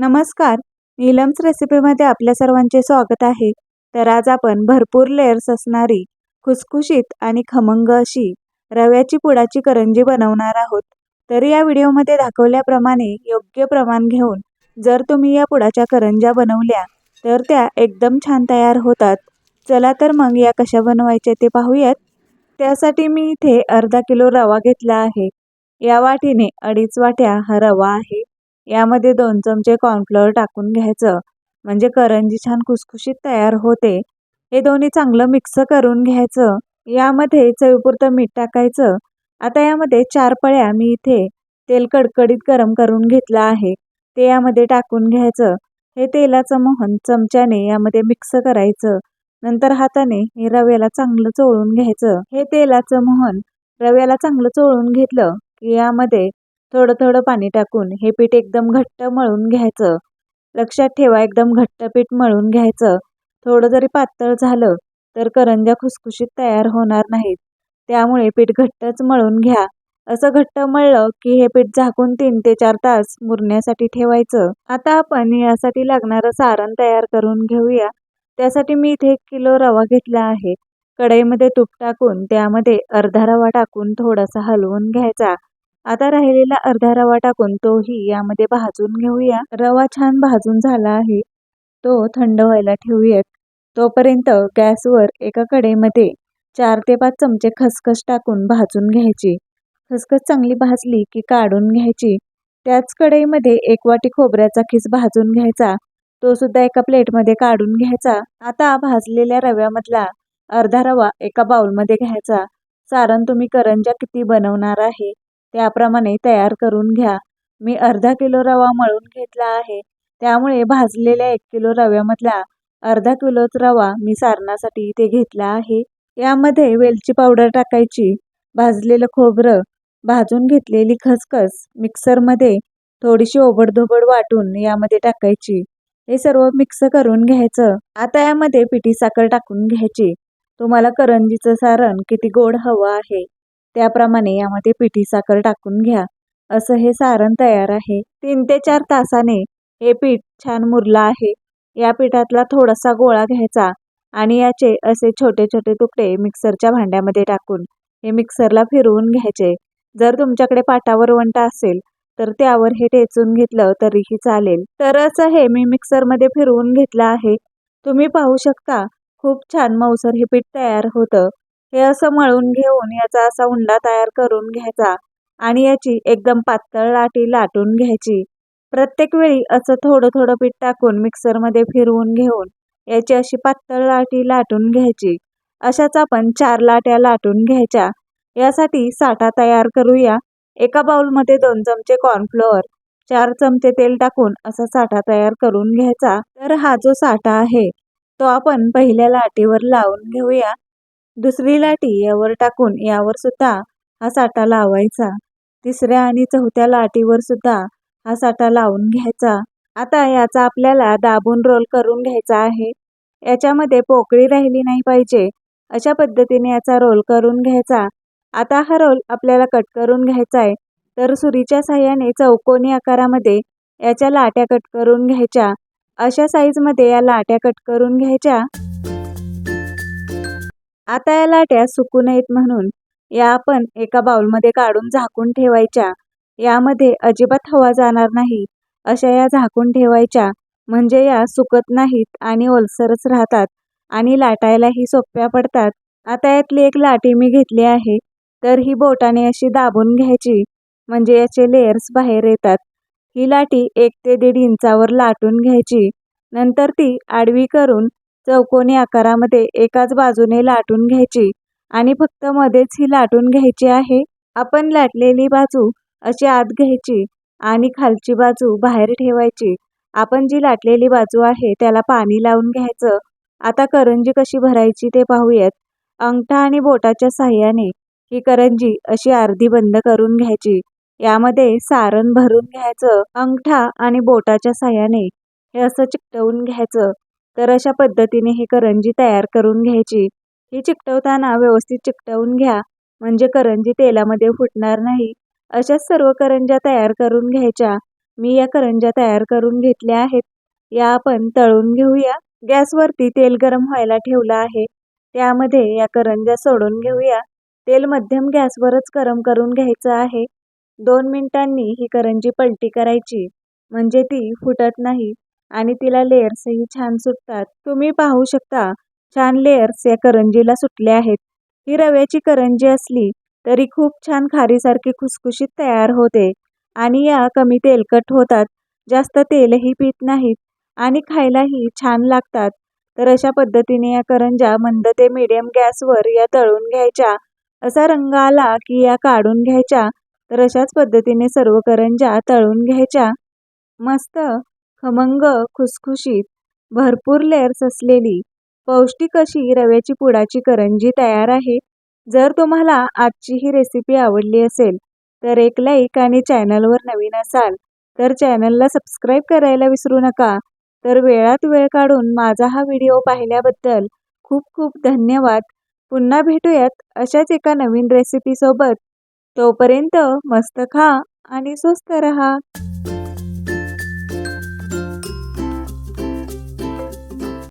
नमस्कार. नीलम्स रेसिपीमध्ये आपल्या सर्वांचे स्वागत आहे. तर आज आपण भरपूर लेअर्स असणारी खुसखुशीत आणि खमंग अशी रव्याची पुडाची करंजी बनवणार आहोत. तर या व्हिडिओमध्ये दाखवल्याप्रमाणे योग्य प्रमाण घेऊन जर तुम्ही या पुडाच्या करंज्या बनवल्या तर त्या एकदम छान तयार होतात. चला तर मग या कशा बनवायच्या ते पाहूयात. त्यासाठी मी इथे अर्धा किलो रवा घेतला आहे. या वाटीने अडीच वाट्या हा रवा आहे. यामध्ये दोन चमचे कॉर्नफ्लोअर टाकून घ्यायचं. म्हणजे करंजी छान खुसखुशीत तयार होते. हे दोन्ही चांगलं मिक्स करून घ्यायचं. यामध्ये चवीपुरतं मीठ टाकायचं. आता यामध्ये चार पळ्या मी इथे तेल कडकडीत गरम करून घेतलं आहे. ते यामध्ये टाकून घ्यायचं. हे तेलाचं मोहन चमच्याने यामध्ये मिक्स करायचं. नंतर हाताने हे रव्याला चांगलं चोळून घ्यायचं. हे तेलाचं मोहन रव्याला चांगलं चोळून घेतलं की यामध्ये थोडं थोडं पाणी टाकून हे पीठ एकदम घट्ट मळून घ्यायचं. लक्षात ठेवा एकदम घट्ट पीठ मळून घ्यायचं. थोडं जरी पातळ झालं तर करंज्या खुसखुशीत तयार होणार नाहीत. त्यामुळे पीठ घट्टच मळून घ्या. असं घट्ट मळलं की हे पीठ झाकून तीन ते चार तास मुरण्यासाठी ठेवायचं. आता आपण यासाठी लागणारं सारण तयार करून घेऊया. त्यासाठी मी इथे एक किलो रवा घेतला आहे. कढईमध्ये तूप टाकून त्यामध्ये अर्धा रवा टाकून थोडासा हलवून घ्यायचा. आता राहिलेला अर्धा रवा टाकून तोही यामध्ये भाजून घेऊया. रवा छान भाजून झाला आहे. तो थंड व्हायला ठेवूयात. तोपर्यंत गॅसवर एका कढईमध्ये चार ते पाच चमचे खसखस टाकून भाजून घ्यायची. खसखस चांगली भाजली की काढून घ्यायची. त्याच कढईमध्ये एक वाटी खोबऱ्याचा खिस भाजून घ्यायचा. तो सुद्धा एका प्लेटमध्ये काढून घ्यायचा. आता भाजलेल्या रव्यामधला अर्धा रवा एका बाउलमध्ये घ्यायचा. सारण तुम्ही करंजा किती बनवणार आहे? त्याप्रमाणे तयार करून घ्या. मी अर्धा किलो रवा मळून घेतला आहे. त्यामुळे भाजलेल्या एक किलो रव्यामधला अर्धा किलोच रवा मी सारणासाठी इथे घेतला आहे. यामध्ये वेलची पावडर टाकायची. भाजलेलं खोबरं भाजून घेतलेली खसखस मिक्सरमध्ये थोडीशी ओबडधोबड वाटून यामध्ये टाकायची. हे सर्व मिक्स करून घ्यायचं. आता यामध्ये पिठी साखर टाकून घ्यायची. तुम्हाला करंजीचं सारण किती गोड हवं आहे. त्याप्रमाणे यामध्ये पिठी साखर टाकून घ्या. असं हे सारण तयार आहे. तीन ते चार तासाने हे पीठ छान मुरलं आहे. या पिठातला थोडासा गोळा घ्यायचा आणि याचे असे छोटे छोटे तुकडे मिक्सरच्या भांड्यामध्ये टाकून हे मिक्सरला फिरवून घ्यायचे. जर तुमच्याकडे पाटावर वंटा असेल तर त्यावर हे टेचून घेतलं तरीही चालेल. तर असं हे मी मिक्सरमध्ये फिरवून घेतलं आहे. तुम्ही पाहू शकता खूप छान मऊसर हे पीठ तयार होतं. हे असं मळून घेऊन याचा असा उंडा तयार करून घ्यायचा आणि याची एकदम पातळ लाटी लाटून घ्यायची. प्रत्येक वेळी असं थोडं थोडं पीठ टाकून मिक्सरमध्ये फिरवून घेऊन याची अशी पातळ लाटी लाटून घ्यायची. अशाच आपण चार लाट्या लाटून घ्यायच्या. यासाठी साठा तयार करूया. एका बाउलमध्ये दोन चमचे कॉर्नफ्लोअर चार चमचे तेल टाकून असा साठा तयार करून घ्यायचा. तर हा जो साठा आहे तो आपण पहिल्या लाटीवर लावून घेऊया. दुसरी लाटी यावर टाकून यावर सुद्धा हा साठा लावायचा. तिसऱ्या आणि चौथ्या लाटीवर सुद्धा हा साठा लावून घ्यायचा. आता याचा आपल्याला दाबून रोल करून घ्यायचा आहे. याच्यामध्ये पोकळी राहिली नाही पाहिजे. अशा पद्धतीने याचा रोल करून घ्यायचा. आता हा रोल आपल्याला कट करून घ्यायचा आहे तर सुरीच्या साह्याने चौकोनी आकारामध्ये याच्या लाट्या कट करून घ्यायच्या. अशा साईजमध्ये या लाट्या कट करून घ्यायच्या. आता या लाट्या सुकू नयेत म्हणून या आपण एका बाउलमध्ये काढून झाकून ठेवायच्या. यामध्ये अजिबात हवा जाणार नाही. अशा या झाकून ठेवायच्या म्हणजे या सुकत नाहीत आणि ओलसरच राहतात आणि लाटायलाही सोप्या पडतात. आता यातली एक लाटी मी घेतली आहे तर ही बोटाने अशी दाबून घ्यायची म्हणजे याचे लेयर्स बाहेर येतात. ही लाटी एक ते दीड इंचावर लाटून घ्यायची. नंतर ती आडवी करून चौकोनी आकारामध्ये एकाच बाजूने लाटून घ्यायची आणि फक्त मध्येच ही लाटून घ्यायची आहे. आपण लाटलेली बाजू अशी आत घ्यायची आणि खालची बाजू बाहेर ठेवायची. आपण जी लाटलेली बाजू आहे त्याला पाणी लावून घ्यायचं. आता करंजी कशी भरायची ते पाहूयात. अंगठा आणि बोटाच्या साह्याने ही करंजी अशी अर्धी बंद करून घ्यायची. यामध्ये सारण भरून घ्यायचं. अंगठा आणि बोटाच्या साह्याने हे असं चिकटवून घ्यायचं. तर अशा पद्धतीने ही करंजी तयार करून घ्यायची. ही चिकटवताना व्यवस्थित चिकटवून घ्या म्हणजे करंजी तेलामध्ये फुटणार नाही. अशाच सर्व करंज्या तयार करून घ्यायच्या. मी या करंज्या तयार करून घेतल्या आहेत. या आपण तळून घेऊया. गॅसवरती तेल गरम व्हायला ठेवलं आहे. त्यामध्ये या करंज्या सोडून घेऊया. तेल मध्यम गॅसवरच गरम करून घ्यायचं आहे. दोन मिनिटांनी ही करंजी पलटी करायची म्हणजे ती फुटत नाही. आणि तिला लेअर्सही छान सुटतात. तुम्ही पाहू शकता छान लेअर्स या करंजीला सुटले आहेत. ही रव्याची करंजी असली तरी खूप छान खारीसारखी खुसखुशीत तयार होते आणि या कमी तेलकट होतात. जास्त तेलही पित नाहीत आणि खायलाही छान लागतात. तर अशा पद्धतीने या करंज्या मंद ते मिडियम गॅसवर या तळून घ्यायच्या. असा रंग आला की या काढून घ्यायच्या. तर अशाच पद्धतीने सर्व करंज्या तळून घ्यायच्या. मस्त! खमंग खुसखुशीत भरपूर लेअर्स असलेली पौष्टिक अशी रव्याची पुडाची करंजी तयार आहे. जर तुम्हाला आजची ही रेसिपी आवडली असेल तर एक लाईक आणि चॅनलवर नवीन असाल तर चॅनलला सबस्क्राईब करायला विसरू नका. तर वेळात वेळ काढून माझा हा व्हिडिओ पाहिल्याबद्दल खूप खूप धन्यवाद. पुन्हा भेटूयात अशाच एका नवीन रेसिपीसोबत तोपर्यंत मस्त खा आणि स्वस्त रहा.